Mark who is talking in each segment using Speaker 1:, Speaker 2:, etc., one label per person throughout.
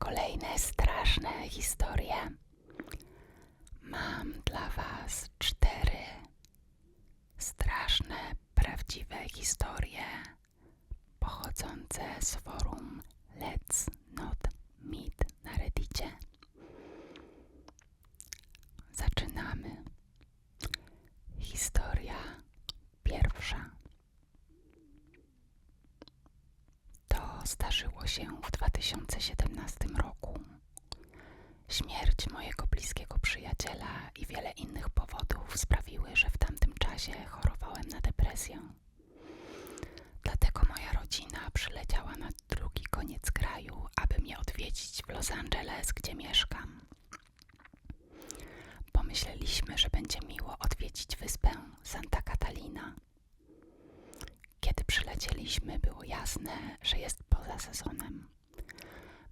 Speaker 1: kolejne straszne historie. Mam dla Was cztery straszne, prawdziwe historie pochodzące z forum Let's Not Meet na Reddicie. Zaczynamy. Historia pierwsza. To zdarzyło się w 2017 roku. Śmierć mojego bliskiego przyjaciela i wiele innych powodów sprawiły, że w tamtym czasie chorowałem na depresję. Dlatego moja rodzina przyleciała na drugi koniec kraju, aby mnie odwiedzić w Los Angeles, gdzie mieszkam. Pomyśleliśmy, że będzie miło odwiedzić wyspę Santa Catalina. Kiedy przylecieliśmy, było jasne, że jest poza sezonem.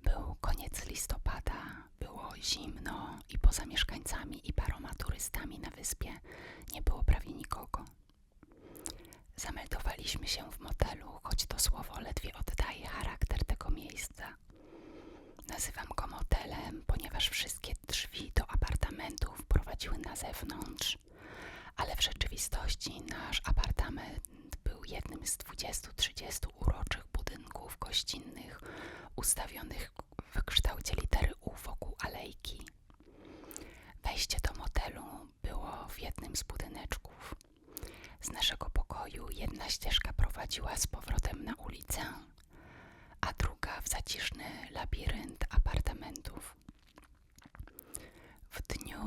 Speaker 1: Był koniec listopada, było zimno i poza mieszkańcami i paroma turystami na wyspie nie było prawie nikogo. Zameldowaliśmy się w motelu, choć to słowo ledwie oddaje charakter tego miejsca. Nazywam go motelem, ponieważ wszystkie drzwi do apartamentów prowadziły na zewnątrz, ale w rzeczywistości nasz apartament jednym z 20-30 uroczych budynków gościnnych ustawionych w kształcie litery U wokół alejki. Wejście do motelu było w jednym z budyneczków. Z naszego pokoju jedna ścieżka prowadziła z powrotem na ulicę, a druga w zaciszny labirynt apartamentów. W dniu,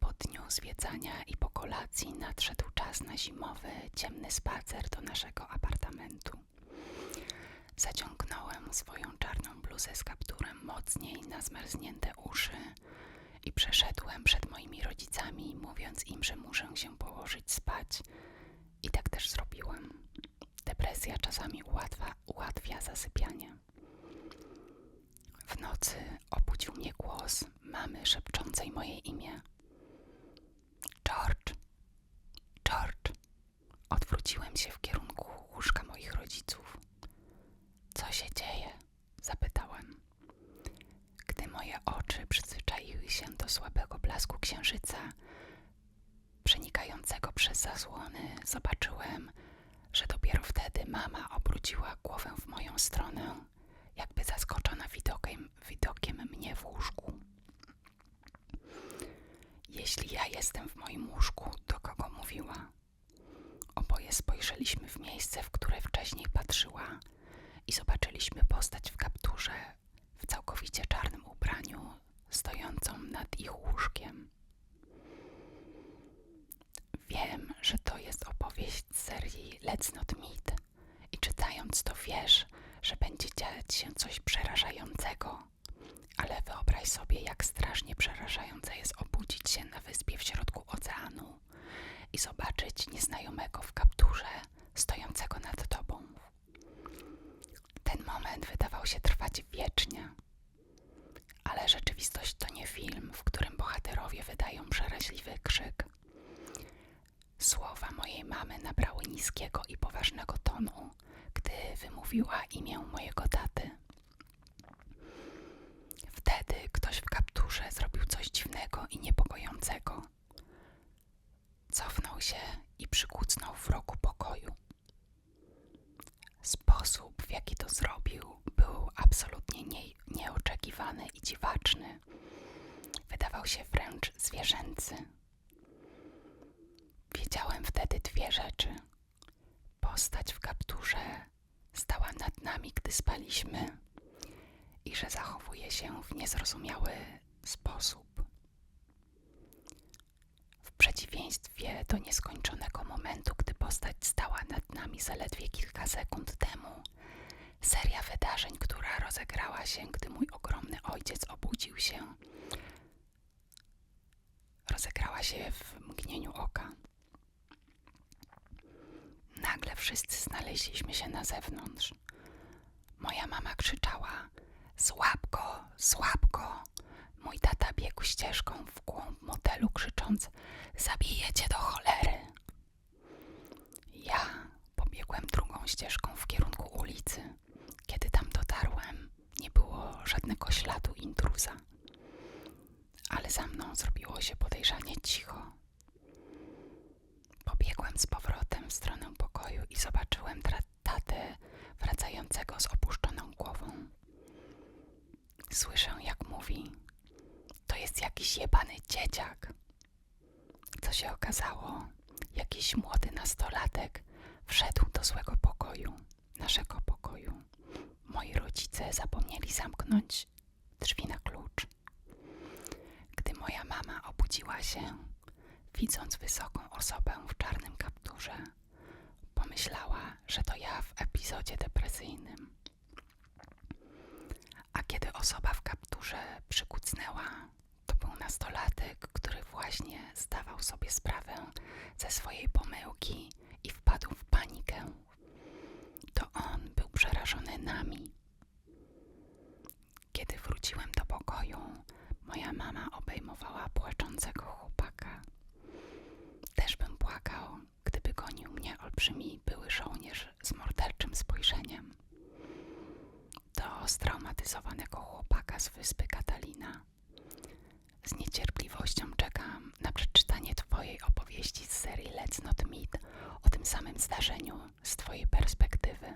Speaker 1: po dniu zwiedzania i po kolacji nadszedł czas na zimowy, ciemny spacer do naszego apartamentu. Zaciągnąłem swoją czarną bluzę z kapturem mocniej na zmarznięte uszy i przeszedłem przed moimi rodzicami, mówiąc im, że muszę się położyć spać. I tak też zrobiłem. Depresja czasami ułatwia, ułatwia zasypianie. W nocy obudził mnie głos mamy szepczącej moje imię. George, George. Odwróciłem się w kierunku łóżka moich rodziców. Co się dzieje? zapytałem. Gdy moje oczy przyzwyczaiły się do słabego blasku księżyca, przenikającego przez zasłony, zobaczyłem, że dopiero wtedy mama obróciła głowę w moją stronę, jakby zaskoczona widokiem, widokiem mnie w łóżku. Jeśli ja jestem w moim łóżku, do kogo mówiła? Oboje spojrzeliśmy w miejsce, w które wcześniej patrzyła i zobaczyliśmy postać w kapturze, w całkowicie czarnym ubraniu, stojącą nad ich łóżkiem. Wiem, że to jest opowieść z serii Let's Not Meet i czytając to wiesz, że będzie dziać się coś przerażającego. Ale wyobraź sobie, jak strasznie przerażające jest obudzić się na wyspie w środku oceanu i zobaczyć nieznajomego w kapturze stojącego nad tobą. Ten moment wydawał się trwać wiecznie. Ale rzeczywistość to nie film, w którym bohaterowie wydają przeraźliwy krzyk. Słowa mojej mamy nabrały niskiego i poważnego tonu, gdy wymówiła imię mojego taty. Wtedy ktoś w kapturze zrobił coś dziwnego i niepokojącego. Cofnął się i przykucnął w rogu pokoju. Sposób, w jaki to zrobił, był absolutnie nie, nieoczekiwany i dziwaczny. Wydawał się wręcz zwierzęcy. Wiedziałem wtedy dwie rzeczy. Postać w kapturze stała nad nami, gdy spaliśmy i że zachowuje się w niezrozumiały sposób. W przeciwieństwie do nieskończonego momentu, gdy postać stała nad nami zaledwie kilka sekund temu, seria wydarzeń, która rozegrała się, gdy mój ogromny ojciec obudził się, rozegrała się w mgnieniu oka. Nagle wszyscy znaleźliśmy się na zewnątrz. Moja mama krzyczała: Złap go! Mój tata biegł ścieżką w głąb motelu, krzycząc: Zabiję cię do cholery! Ja pobiegłem drugą ścieżką w kierunku ulicy. Kiedy tam dotarłem, nie było żadnego śladu intruza. Ale za mną zrobiło się podejrzanie cicho. Pobiegłem z powrotem w stronę pokoju i zobaczyłem tatę wracającego z opuszczoną głową. Słyszę, jak mówi: To jest jakiś jebany dzieciak. Co się okazało? Jakiś młody nastolatek wszedł do złego pokoju, naszego pokoju. Moi rodzice zapomnieli zamknąć drzwi na klucz. Gdy moja mama obudziła się, widząc wysoką osobę w czarnym kapturze, pomyślała, że to ja w epizodzie depresyjnym. Kiedy osoba w kapturze przykucnęła, to był nastolatek, który właśnie zdawał sobie sprawę ze swojej pomyłki i wpadł w panikę. To on był przerażony nami. Kiedy wróciłem do pokoju, moja mama obejmowała płaczącego chłopaka. Też bym płakał, gdyby gonił mnie olbrzymi były żołnierz z morderczym spojrzeniem. Straumatyzowanego chłopaka z wyspy Katalina. Z niecierpliwością czekam na przeczytanie Twojej opowieści z serii Let's Not Meet o tym samym zdarzeniu z Twojej perspektywy.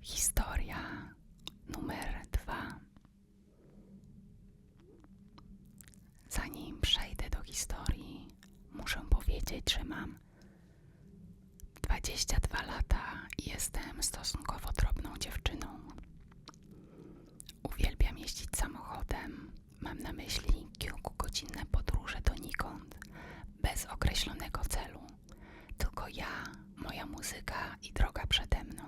Speaker 1: Historia numer dwa. Zanim przejdę do historii, muszę powiedzieć, że mam 22 lata i jestem stosunkowo drobną dziewczyną. Uwielbiam jeździć samochodem. Mam na myśli kilkugodzinne podróże donikąd, bez określonego celu. Tylko ja, moja muzyka i droga przede mną.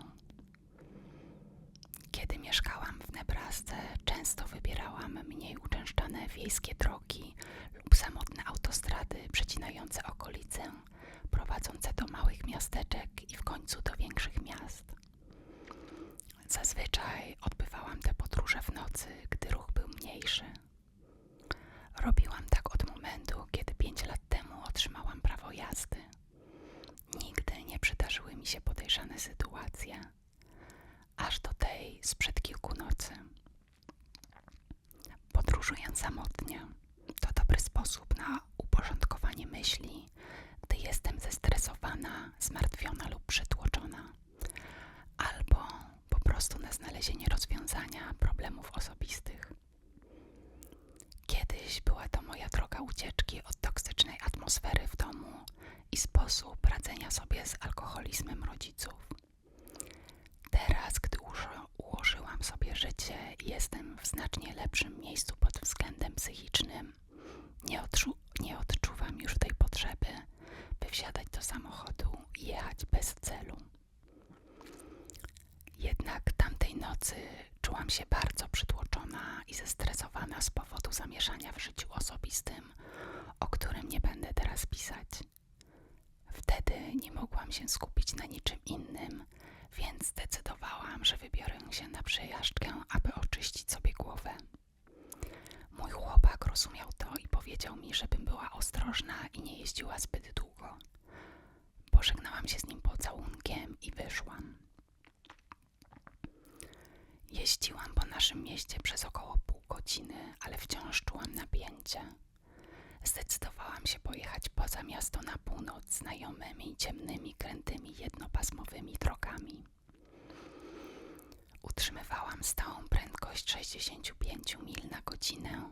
Speaker 1: Kiedy mieszkałam w Nebrasce, często wybierałam mniej uczęszczane wiejskie drogi lub samotne autostrady przecinające okolicę, prowadzące do małych miasteczek i w końcu do większych miast. Zazwyczaj odbywałam te podróże w nocy, gdy ruch był mniejszy. Robiłam tak od momentu, kiedy pięć lat temu otrzymałam prawo jazdy. Nigdy nie przydarzyły mi się podejrzane sytuacje, aż do tej sprzed kilku nocy. Podróżując samotnie, to dobry sposób na uporządkowanie myśli, gdy jestem zestresowana, zmartwiona lub przytłoczona, albo po prostu na znalezienie rozwiązania problemów osobistych. Kiedyś była to moja droga ucieczki od toksycznej atmosfery w domu i sposób radzenia sobie z alkoholizmem rodziców. Teraz, gdy ułożyłam sobie życie i jestem w znacznie lepszym miejscu pod względem psychicznym, nie, odczu nie odczuwam już tej potrzeby, by wsiadać do samochodu i jechać bez celu. Jednak tamtej nocy czułam się bardzo przytłoczona i zestresowana z powodu zamieszania w życiu osobistym, o którym nie będę teraz pisać. Wtedy nie mogłam się skupić na niczym innym, więc zdecydowałam, że wybiorę się na przejażdżkę, aby oczyścić sobie głowę. Mój chłopak rozumiał to i powiedział mi, żebym była ostrożna i nie jeździła zbyt długo. Pożegnałam się z nim pocałunkiem i wyszłam. Jeździłam po naszym mieście przez około pół godziny, ale wciąż czułam napięcie. Zdecydowałam się pojechać poza miasto na północ znajomymi, ciemnymi, krętymi, jednopasmowymi drogami. Utrzymywałam stałą prędkość 65 mil na godzinę,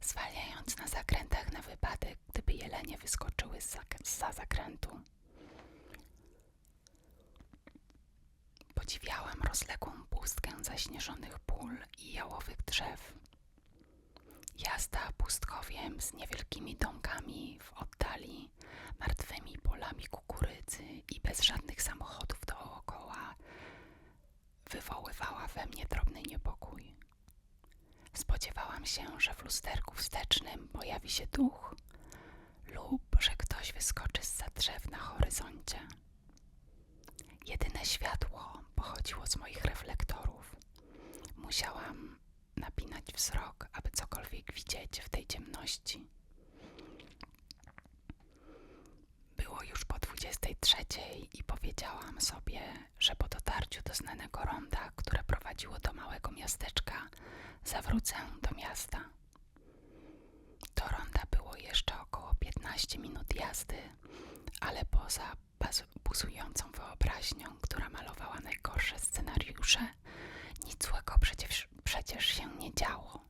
Speaker 1: zwalniając na zakrętach na wypadek, gdyby jelenie wyskoczyły z za zakrętu. Podziwiałam rozległą pustkę zaśnieżonych pól i jałowych drzew. Jazda pustkowiem z niewielkimi domkami w oddali, martwymi polami kukurydzy i bez żadnych samochodów dookoła wywoływała we mnie drobny niepokój. Spodziewałam się, że w lusterku wstecznym pojawi się duch lub że ktoś wyskoczy z za drzew na horyzoncie. Jedyne światło pochodziło z moich reflektorów. Musiałam napinać wzrok, aby cokolwiek widzieć w tej ciemności. Było 23 i powiedziałam sobie, że po dotarciu do znanego ronda, które prowadziło do małego miasteczka, zawrócę do miasta. Do ronda było jeszcze około 15 minut jazdy, ale poza buzującą wyobraźnią, która malowała najgorsze scenariusze, nic złego przecież, przecież się nie działo.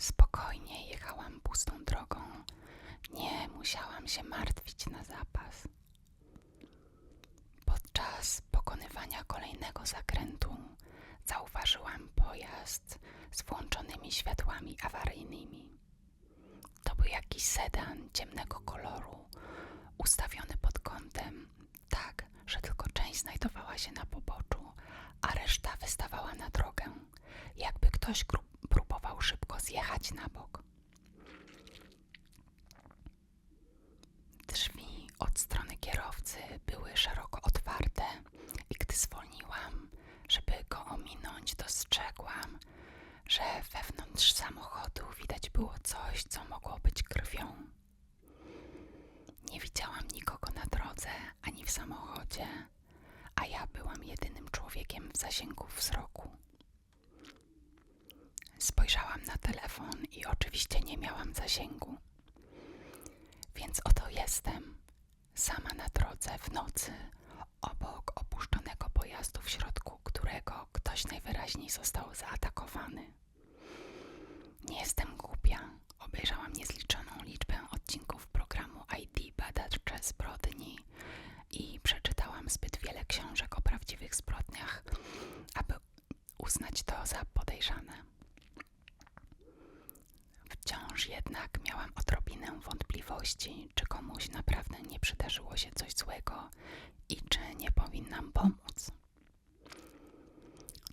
Speaker 1: Spokojnie jechałam pustą drogą, nie musiałam się martwić na zapas. Podczas pokonywania kolejnego zakrętu zauważyłam pojazd z włączonymi światłami awaryjnymi. To był jakiś sedan ciemnego koloru, ustawiony pod kątem tak, że tylko część znajdowała się na poboczu, a reszta wystawała na drogę, jakby ktoś próbował szybko zjechać na bok. Drzwi od strony kierowcy były szeroko otwarte i gdy zwolniłam, żeby go ominąć, dostrzegłam, że wewnątrz samochodu widać było coś, co mogło być krwią. Nie widziałam nikogo na drodze ani w samochodzie, a ja byłam jedynym człowiekiem w zasięgu wzroku. Spojrzałam na telefon i oczywiście nie miałam zasięgu. Więc oto jestem, sama na drodze w nocy, obok opuszczonego pojazdu, w środku którego ktoś najwyraźniej został zaatakowany. Nie jestem głupia. Obejrzałam niezliczoną liczbę odcinków programu ID Badacze Zbrodni i przeczytałam zbyt wiele książek o prawdziwych zbrodniach, aby uznać to za podejrzane. Wciąż jednak miałam odrobinę wątpliwości, czy komuś naprawdę nie przydarzyło się coś złego i czy nie powinnam pomóc.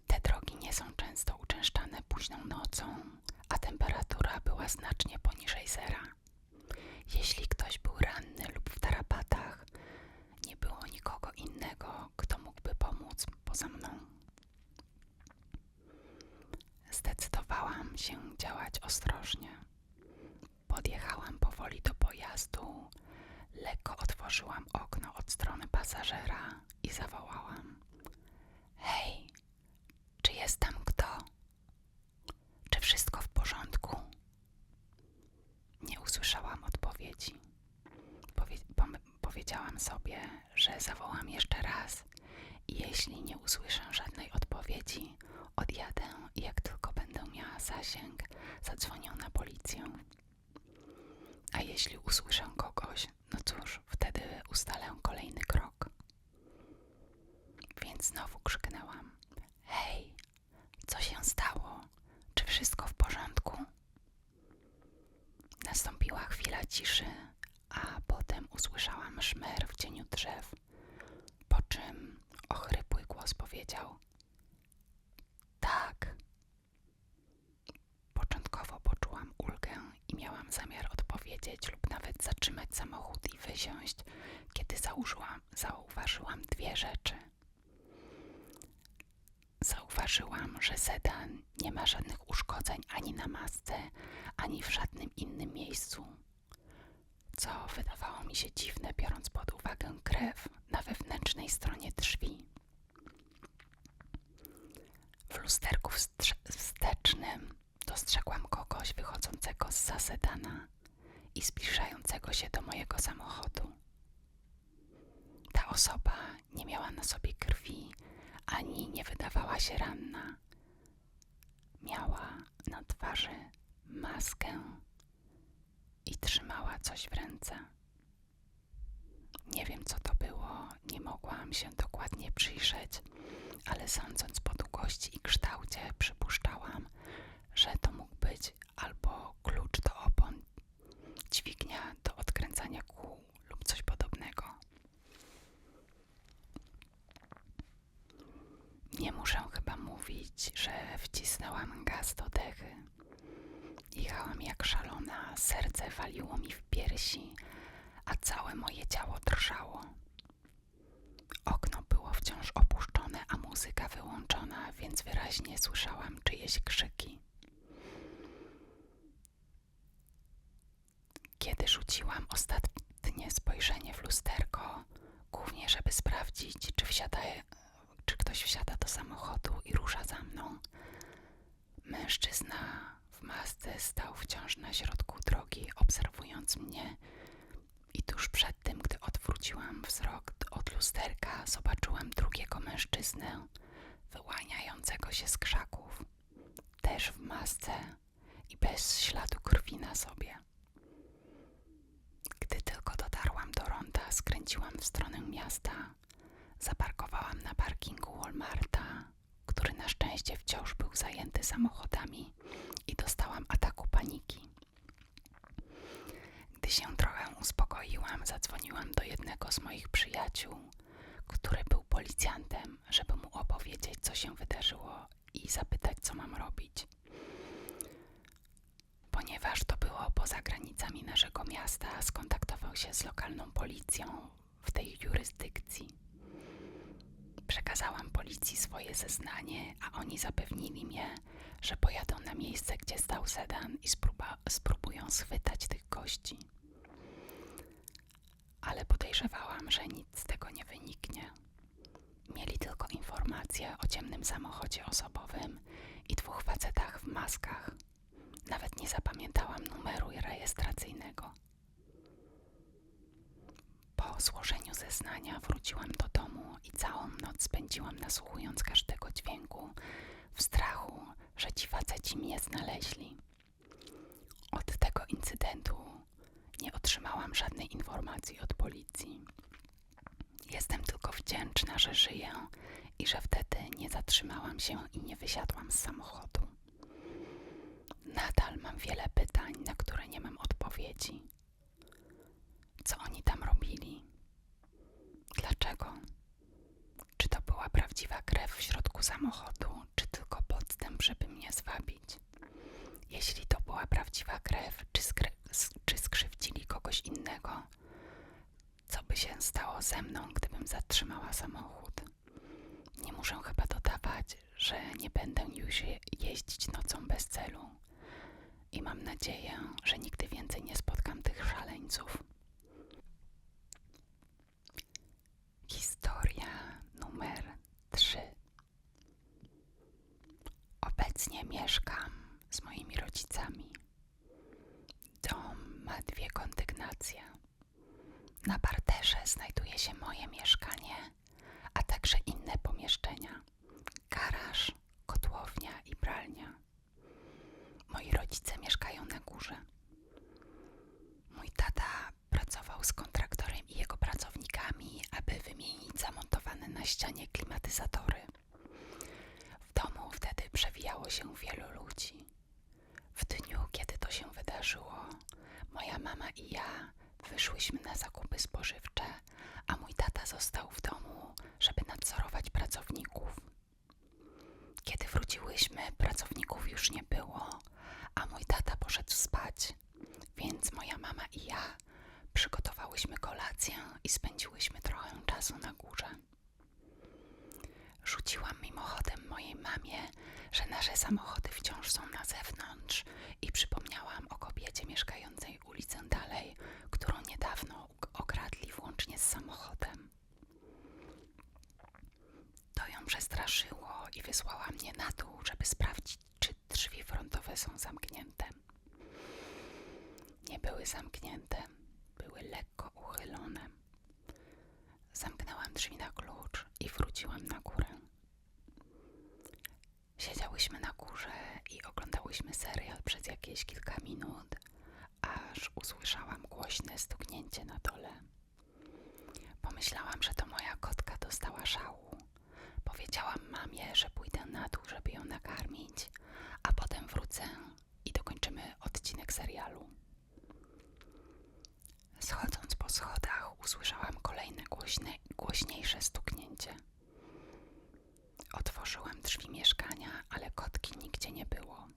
Speaker 1: Te drogi nie są często uczęszczane późną nocą, a temperatura była znacznie poniżej zera. Jeśli ktoś był ranny lub w tarapatach, nie było nikogo innego, kto mógłby pomóc poza mną. Się działać ostrożnie. Podjechałam powoli do pojazdu, lekko otworzyłam okno od strony pasażera i zawołałam: Hej, czy jest tam kto? Czy wszystko w porządku? Nie usłyszałam odpowiedzi. Powie powiedziałam sobie, że zawołam jeszcze raz i jeśli nie usłyszę żadnej odpowiedzi, odjadę i jak tylko będę miała zasięg, zadzwonię na policję. A jeśli usłyszę kogoś, no cóż, wtedy ustalę kolejny krok. Więc znowu krzyknęłam: Hej, co się stało? Czy wszystko w porządku? Nastąpiła chwila ciszy, a potem usłyszałam szmer w cieniu drzew, po czym ochrypły głos powiedział: Tak. Początkowo poczułam ulgę i miałam zamiar odpowiedzieć lub nawet zatrzymać samochód i wysiąść, kiedy założyłam, zauważyłam dwie rzeczy. Zauważyłam, że sedan nie ma żadnych uszkodzeń ani na masce, ani w żadnym innym miejscu, co wydawało mi się dziwne, biorąc pod uwagę krew na wewnętrznej stronie drzwi. W lusterku wstecznym dostrzegłam kogoś wychodzącego z sedana i zbliżającego się do mojego samochodu. Ta osoba nie miała na sobie krwi ani nie wydawała się ranna. Miała na twarzy maskę i trzymała coś w ręce. Nie wiem, co to było, nie mogłam się dokładnie przyjrzeć, ale sądząc po długości i kształcie, przypuszczałam, że to mógł być albo klucz do opon, dźwignia do odkręcania kół lub coś podobnego. Nie muszę chyba mówić, że wcisnęłam gaz do dechy. Jechałam jak szalona, serce waliło mi w piersi, a całe moje ciało drżało. Okno było wciąż opuszczone, a muzyka wyłączona, więc wyraźnie słyszałam czyjeś krzyki. Kiedy rzuciłam ostatnie spojrzenie, w lusterko, głównie żeby sprawdzić, czy, wsiada, czy ktoś wsiada do samochodu i rusza za mną. Mężczyzna w masce stał wciąż na środku drogi, obserwując mnie. I tuż przed tym, gdy odwróciłam wzrok od lusterka, zobaczyłam drugiego mężczyznę wyłaniającego się z krzaków, też w masce i bez śladu krwi na sobie. Gdy tylko dotarłam do ronda, skręciłam w stronę miasta. Zaparkowałam na parkingu Walmarta, który na szczęście wciąż był zajęty samochodami i dostałam ataku paniki. Gdy się trochę uspokoiłam, zadzwoniłam do jednego z moich przyjaciół, który był policjantem, żeby mu opowiedzieć, co się wydarzyło i zapytać, co mam robić. Ponieważ to było poza granicami naszego miasta, skontaktował się z lokalną policją w tej jurysdykcji. Przekazałam policji swoje zeznanie, a oni zapewnili mnie, że pojadą na miejsce, gdzie stał sedan i spróba, spróbują schwytać tych gości. Ale podejrzewałam, że nic z tego nie wyniknie. Mieli tylko informacje o ciemnym samochodzie osobowym i dwóch facetach w maskach. Nawet nie zapamiętałam numeru rejestracyjnego. Po złożeniu zeznania wróciłam do domu i całą noc spędziłam nasłuchując każdego dźwięku, w strachu, że ci faceci mnie znaleźli. Od tego incydentu nie otrzymałam żadnej informacji od policji. Jestem tylko wdzięczna, że żyję i że wtedy nie zatrzymałam się i nie wysiadłam z samochodu. Nadal mam wiele pytań, na które nie mam odpowiedzi. Co oni tam robili? Dlaczego? Czy to była prawdziwa krew w środku samochodu, czy tylko podstęp, żeby mnie zwabić? Jeśli to była prawdziwa krew, czy, czy skrzywdzili kogoś innego? Co by się stało ze mną, gdybym zatrzymała samochód? Nie muszę chyba dodawać, że nie będę już je jeździć nocą bez celu. I mam nadzieję, że nigdy więcej nie spotkam tych szaleńców. Historia numer 3 Obecnie mieszkam z moimi rodzicami. Dom ma dwie kondygnacje. Na parterze znajduje się moje mieszkanie, a także inne pomieszczenia: garaż, kotłownia i pralnia. Moi rodzice mieszkają na górze. Mój tata pracował z kontraktorem i jego pracownikami, aby wymienić zamontowane na ścianie klimatyzatory. W domu wtedy przewijało się wielu ludzi. W dniu, kiedy to się wydarzyło, moja mama i ja wyszłyśmy na zakupy spożywcze, a mój tata został w domu, żeby nadzorować pracowników. Kiedy wróciłyśmy, pracowników już nie było, a mój tata poszedł spać, więc moja mama i ja przygotowałyśmy kolację i spędziłyśmy trochę czasu na górze. Rzuciłam mimochodem mojej mamie, że nasze samochody wciąż są na zewnątrz i przypomniałam o kobiecie mieszkającej ulicę dalej, którą niedawno okradli włącznie z samochodem. Przestraszyło i wysłała mnie na dół, żeby sprawdzić, czy drzwi frontowe są zamknięte. Nie były zamknięte, były lekko uchylone. Zamknęłam drzwi na klucz i wróciłam na górę. Siedziałyśmy na górze i oglądałyśmy serial przez jakieś kilka minut, aż usłyszałam głośne stuknięcie na dole. Pomyślałam, że to moja kotka dostała szału. Powiedziałam mamie, że pójdę na dół, żeby ją nakarmić, a potem wrócę i dokończymy odcinek serialu. Schodząc po schodach, usłyszałam kolejne głośne, głośniejsze stuknięcie. Otworzyłam drzwi mieszkania, ale kotki nigdzie nie było.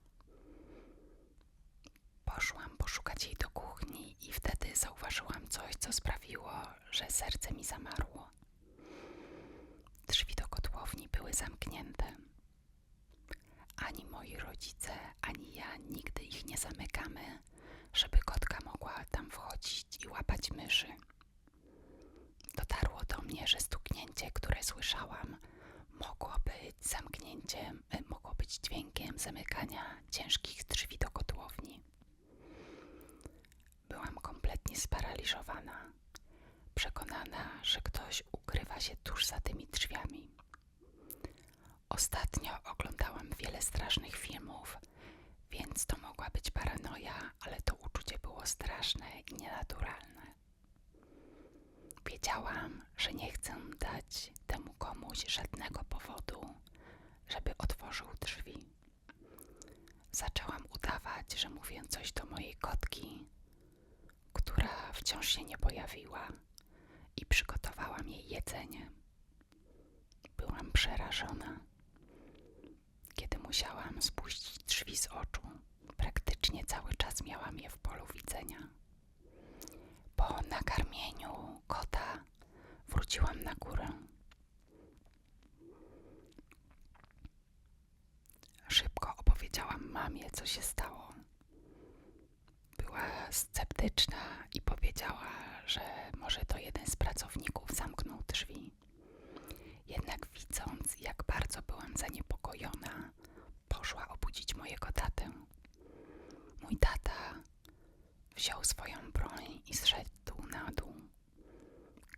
Speaker 1: Poszłam poszukać jej do kuchni i wtedy zauważyłam coś, co sprawiło, że serce mi zamarło. Do kotłowni były zamknięte. Ani moi rodzice, ani ja nigdy ich nie zamykamy, żeby kotka mogła tam wchodzić i łapać myszy. mnie, że stuknięcie, które słyszałam, mogło być zamknięciem, e, mogło być dźwiękiem zamykania ciężkich drzwi do kotłowni. Byłam kompletnie sparaliżowana, przekonana, że ktoś ukrywa się tuż za tymi drzwiami. Ostatnio oglądałam wiele strasznych filmów, więc to mogła być paranoja, ale to uczucie było straszne i nienaturalne. Wiedziałam, że nie chcę dać temu komuś żadnego powodu, żeby otworzył drzwi. Zaczęłam udawać, że mówię coś do mojej kotki, która wciąż się nie pojawiła, i przygotowałam jej jedzenie. Byłam przerażona, musiałam spuścić drzwi z oczu. Praktycznie cały czas miałam je w polu widzenia. Po nakarmieniu kota wróciłam na górę. Szybko opowiedziałam mamie, co się stało. Była sceptyczna i powiedziała, że może to jeden z pracowników zamknął drzwi. Jednak widząc, jak bardzo byłam zaniepokojona, poszła obudzić mojego tatę. Mój tata wziął swoją broń i zszedł na dół.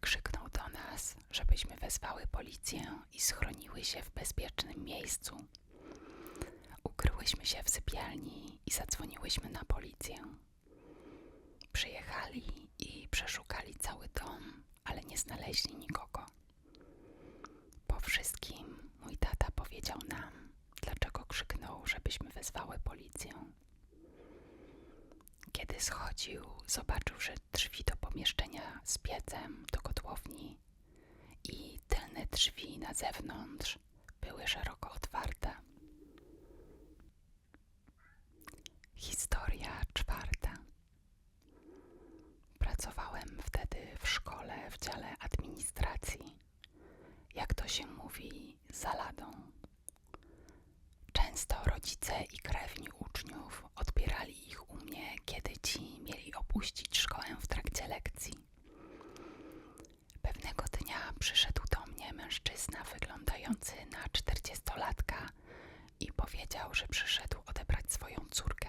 Speaker 1: Krzyknął do nas, żebyśmy wezwały policję i schroniły się w bezpiecznym miejscu. Ukryłyśmy się w sypialni i zadzwoniłyśmy na policję. Przyjechali i przeszukali cały dom, ale nie znaleźli nikogo. Po wszystkim mój tata powiedział nam, krzyknął, żebyśmy wezwały policję. Kiedy schodził, zobaczył, że drzwi do pomieszczenia z piecem do kotłowni i tylne drzwi na zewnątrz były szeroko otwarte. Historia czwarta. Pracowałem wtedy w szkole w dziale administracji. Jak to się mówi, za ladą. Często rodzice i krewni uczniów odbierali ich u mnie, kiedy ci mieli opuścić szkołę w trakcie lekcji. Pewnego dnia przyszedł do mnie mężczyzna wyglądający na czterdziestolatka i powiedział, że przyszedł odebrać swoją córkę.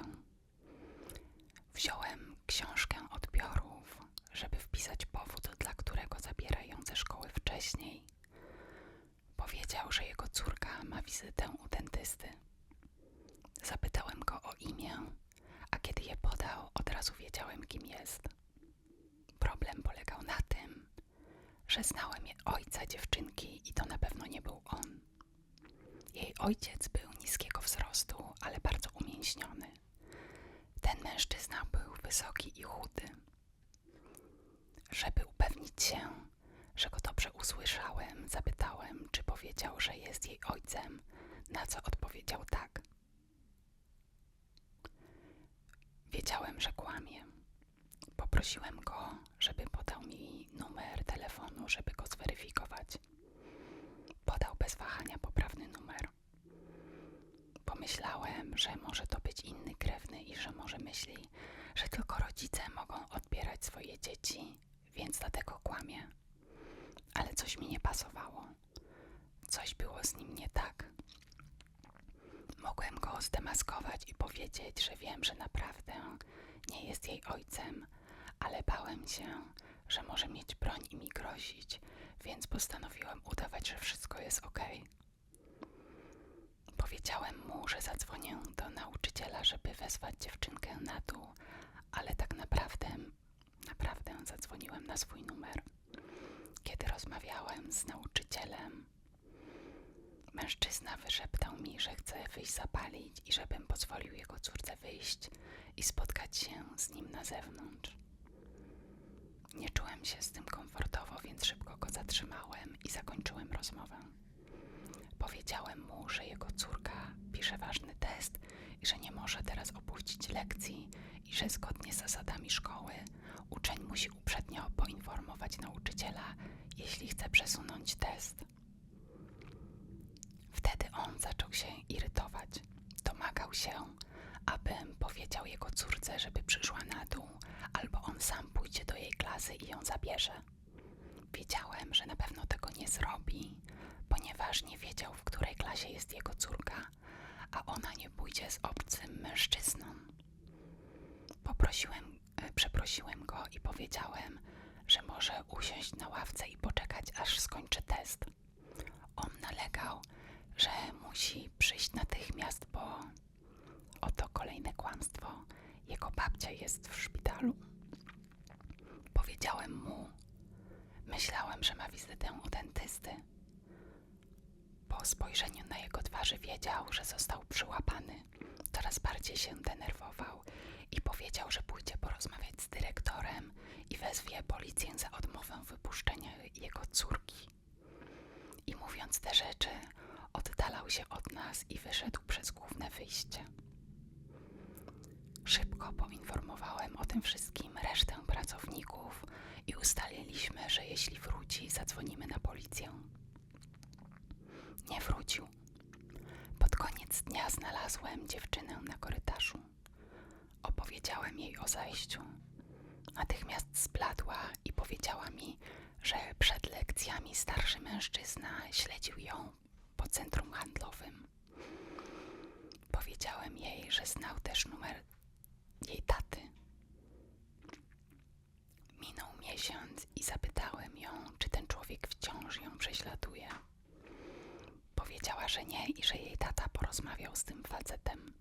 Speaker 1: Wziąłem książkę odbiorów, żeby wpisać powód, dla którego zabiera ją ze szkoły wcześniej. Powiedział, że jego córka ma wizytę u dentysty. Zapytałem go o imię, a kiedy je podał, od razu wiedziałem, kim jest. Problem polegał na tym, że znałem ojca dziewczynki i to na pewno nie był on. Jej ojciec był niskiego wzrostu, ale bardzo umięśniony. Ten mężczyzna był wysoki i chudy. Żeby upewnić się, że go dobrze usłyszałem, zapytałem, czy powiedział, że jest jej ojcem, na co odpowiedział tak. Wiedziałem, że kłamie. Poprosiłem go, żeby podał mi numer telefonu, żeby go zweryfikować. Podał bez wahania poprawny numer. Pomyślałem, że może to być inny krewny i że może myśli, że tylko rodzice mogą odbierać swoje dzieci, więc dlatego kłamie. Ale coś mi nie pasowało. Coś było z nim nie tak. Mogłem go zdemaskować i powiedzieć, że wiem, że naprawdę nie jest jej ojcem, ale bałem się, że może mieć broń i mi grozić, więc postanowiłem udawać, że wszystko jest ok. Powiedziałem mu, że zadzwonię do nauczyciela, żeby wezwać dziewczynkę na dół, ale tak naprawdę, naprawdę zadzwoniłem na swój numer. Kiedy rozmawiałem z nauczycielem, mężczyzna wyszeptał mi, że chce wyjść zapalić i żebym pozwolił jego córce wyjść i spotkać się z nim na zewnątrz. Nie czułem się z tym komfortowo, więc szybko go zatrzymałem i zakończyłem rozmowę. Powiedziałem mu, że jego córka pisze ważny test i że nie może teraz opuścić lekcji i że zgodnie z zasadami szkoły uczeń musi uprzednio poinformować nauczyciela, jeśli chce przesunąć test. Zaczął się irytować. Domagał się, abym powiedział jego córce, żeby przyszła na dół, albo on sam pójdzie do jej klasy i ją zabierze. wiedziałem, że na pewno tego nie zrobi, ponieważ nie wiedział, w której klasie jest jego córka, a ona nie pójdzie z obcym mężczyzną. Poprosiłem, e, przeprosiłem go i powiedziałem, że może usiąść na ławce i poczekać, aż skończy test. On nalegał, że musi przyjść natychmiast, bo oto kolejne kłamstwo. Jego babcia jest w szpitalu. Powiedziałem mu, myślałem, że ma wizytę u dentysty. Po spojrzeniu na jego twarzy wiedział, że został przyłapany. Coraz bardziej się denerwował i powiedział, że pójdzie porozmawiać z dyrektorem i wezwie policję za odmowę wypuszczenia jego córki. I mówiąc te rzeczy, oddalał się od nas i wyszedł przez główne wyjście. Szybko poinformowałem o tym wszystkim resztę pracowników i ustaliliśmy, że jeśli wróci, zadzwonimy na policję. Nie wrócił. Pod koniec dnia znalazłem dziewczynę na korytarzu. Opowiedziałem jej o zajściu. Natychmiast zbladła i powiedziała mi, że przed lekcjami starszy mężczyzna śledził ją centrum handlowym. Powiedziałem jej, że znał też numer jej taty. Minął miesiąc i zapytałem ją, czy ten człowiek wciąż ją prześladuje. Powiedziała, że nie i że jej tata porozmawiał z tym facetem.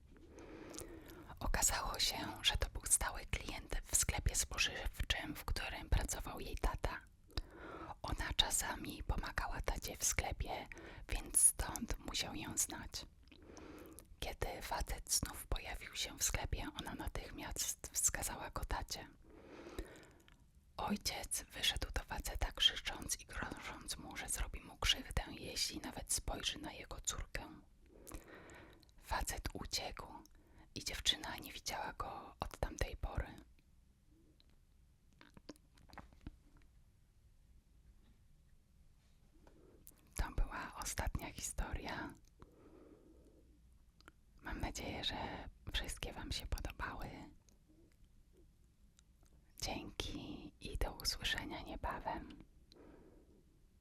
Speaker 1: Okazało się, że to był stały klient w sklepie spożywczym, w którym pracował jej tata. Ona czasami pomagała tacie w sklepie, więc stąd musiał ją znać. Kiedy facet znów pojawił się w sklepie, ona natychmiast wskazała go tacie. Ojciec wyszedł do faceta krzycząc i grożąc mu, że zrobi mu krzywdę, jeśli nawet spojrzy na jego córkę. Facet uciekł i dziewczyna nie widziała go od tamtej pory. To była ostatnia historia. Mam nadzieję, że wszystkie Wam się podobały. Dzięki i do usłyszenia niebawem.